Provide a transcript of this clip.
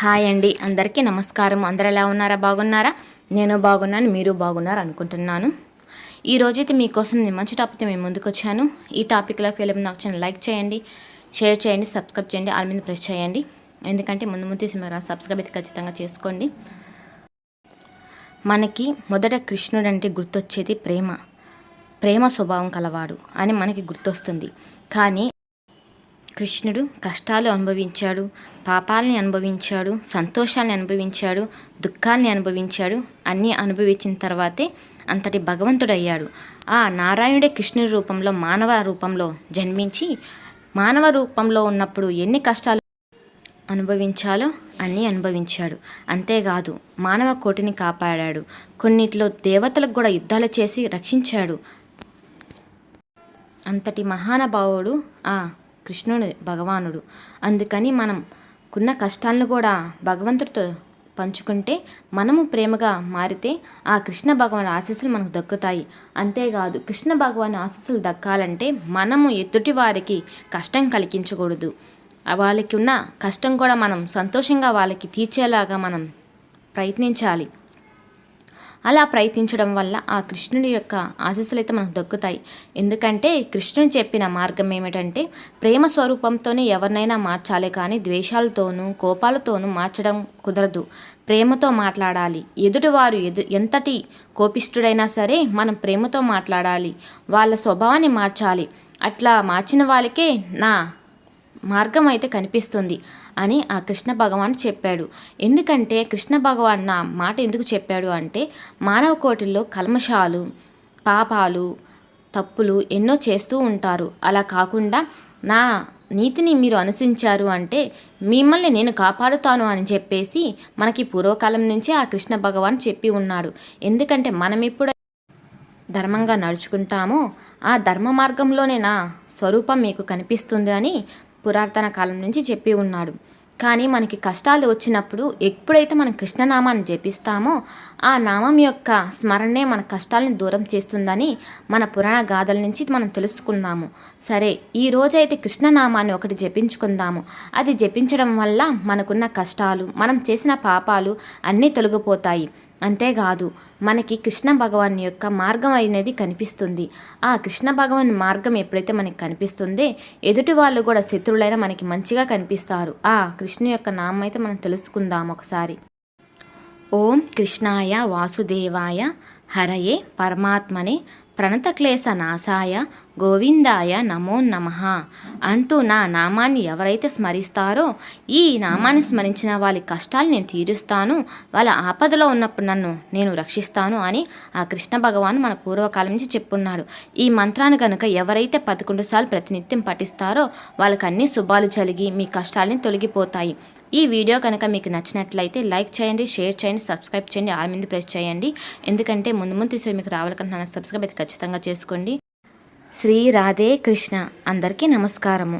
Hi అండి. అందరికీ నమస్కారం. అందరు ఎలా ఉన్నారా? బాగున్నారా? నేను బాగున్నాను. మీరు బాగున్నారు అనుకుంటున్నాను. ఈ రోజైతే మీకోసం నేను మంచి టాపిక్తో మేము ముందుకు వచ్చాను. ఈ టాపిక్లోకి వెళ్ళి నాకు చిన్న లైక్ చేయండి. షేర్ చేయండి. సబ్స్క్రైబ్ చేయండి. ఆల్ మీద ప్రెస్ చేయండి. ఎందుకంటే ముందు ముందు మీరు సబ్స్క్రైబ్ అయితే ఖచ్చితంగా చేసుకోండి. మనకి మొదట కృష్ణుడు అంటే గుర్తొచ్చేది ప్రేమ. ప్రేమ స్వభావం కలవాడు అని మనకి గుర్తొస్తుంది. కానీ కృష్ణుడు కష్టాలు అనుభవించాడు పాపాలని అనుభవించాడు సంతోషాన్ని అనుభవించాడు దుఃఖాన్ని అనుభవించాడు అన్నీ అనుభవించిన తర్వాతే అంతటి భగవంతుడయ్యాడు. ఆ నారాయణుడే కృష్ణుడి రూపంలో మానవ రూపంలో జన్మించి మానవ రూపంలో ఉన్నప్పుడు ఎన్ని కష్టాలు అనుభవించాలో అన్నీ అనుభవించాడు. అంతేకాదు మానవ కోటిని కాపాడాడు. కొన్నిట్లో దేవతలకు కూడా యుద్ధాలు చేసి రక్షించాడు. అంతటి మహానుభావుడు ఆ కృష్ణుడు భగవానుడు. అందుకని మనం కున్న కష్టాలను కూడా భగవంతుడితో పంచుకుంటే మనము ప్రేమగా మారితే ఆ కృష్ణ భగవాన్ ఆశీస్సులు మనకు దక్కుతాయి. అంతేకాదు కృష్ణ భగవాన్ ఆశీస్సులు దక్కాలంటే మనము ఎదుటి వారికి కష్టం కలిగించకూడదు. వాళ్ళకి ఉన్న కష్టం కూడా మనం సంతోషంగా వాళ్ళకి తీర్చేలాగా మనం ప్రయత్నించాలి. అలా ప్రయత్నించడం వల్ల ఆ కృష్ణుడి యొక్క ఆశీస్సులు అయితే మనకు దక్కుతాయి. ఎందుకంటే కృష్ణుని చెప్పిన మార్గం ఏమిటంటే ప్రేమ స్వరూపంతోనే ఎవరినైనా మార్చాలి కానీ ద్వేషాలతోనూ కోపాలతోనూ మార్చడం కుదరదు. ప్రేమతో మాట్లాడాలి. ఎదుటివారు ఎదు ఎంతటి కోపిష్ఠుడైనా సరే మనం ప్రేమతో మాట్లాడాలి. వాళ్ళ స్వభావాన్ని మార్చాలి. అట్లా మార్చిన వాళ్ళకే నా మార్గం అయితే కనిపిస్తుంది అని ఆ కృష్ణ భగవాన్ చెప్పాడు. ఎందుకంటే కృష్ణ భగవాన్ నా మాట ఎందుకు చెప్పాడు అంటే మానవ కోటిల్లో కల్మషాలు పాపాలు తప్పులు ఎన్నో చేస్తూ ఉంటారు. అలా కాకుండా నా నీతిని మీరు అనుసరించారు అంటే మిమ్మల్ని నేను కాపాడుతాను అని చెప్పేసి మనకి పూర్వకాలం నుంచే ఆ కృష్ణ భగవాన్ చెప్పి ఉన్నాడు. ఎందుకంటే మనం ఇప్పుడు ధర్మంగా నడుచుకుంటామో ఆ ధర్మ మార్గంలోనే నా స్వరూపం మీకు కనిపిస్తుంది అని పురాతన కాలం నుంచి చెప్పి ఉన్నాడు. కానీ మనకి కష్టాలు వచ్చినప్పుడు ఎప్పుడైతే మనం కృష్ణనామాన్ని జపిస్తామో ఆ నామం యొక్క స్మరణే మన కష్టాలను దూరం చేస్తుందని మన పురాణ గాథల నుంచి మనం తెలుసుకున్నాము. సరే ఈ రోజైతే కృష్ణనామాన్ని ఒకటి జపించుకుందాము. అది జపించడం వల్ల మనకున్న కష్టాలు మనం చేసిన పాపాలు అన్నీ తొలగిపోతాయి. అంతేకాదు మనకి కృష్ణ భగవాన్ యొక్క మార్గం అనేది కనిపిస్తుంది. ఆ కృష్ణ భగవాన్ మార్గం ఎప్పుడైతే మనకి కనిపిస్తుంది ఎదుటి వాళ్ళు కూడా శత్రువులైనా మనకి మంచిగా కనిపిస్తారు. ఆ కృష్ణ యొక్క నామం అయితే మనం తెలుసుకుందాం ఒకసారి. ఓం కృష్ణాయ వాసుదేవాయ హరయే పరమాత్మనే ప్రణతక్లేశ నాశాయ గోవిందాయ నమో నమ అంటూ నా నామాన్ని ఎవరైతే స్మరిస్తారో ఈ నామాన్ని స్మరించిన వాళ్ళ కష్టాలు నేను తీరుస్తాను వాళ్ళ ఆపదలో ఉన్నప్పుడు నన్ను నేను రక్షిస్తాను అని ఆ కృష్ణ భగవాన్ మన పూర్వకాలం నుంచి చెప్పున్నాడు. ఈ మంత్రాన్ని కనుక ఎవరైతే పదకొండు సార్లు ప్రతినిత్యం పఠిస్తారో వాళ్ళకి అన్ని శుభాలు జరిగి మీ కష్టాలని తొలగిపోతాయి. ఈ వీడియో కనుక మీకు నచ్చినట్లయితే లైక్ చేయండి షేర్ చేయండి సబ్స్క్రైబ్ చేయండి ఆల్ మీద ప్రెస్ చేయండి. ఎందుకంటే ముందు ముందు తీసి మీకు రావాలనుకుంటున్న సబ్స్క్రైబ్ అయితే ఖచ్చితంగా చేసుకోండి. శ్రీ రాధే కృష్ణ. అందరికీ నమస్కారము.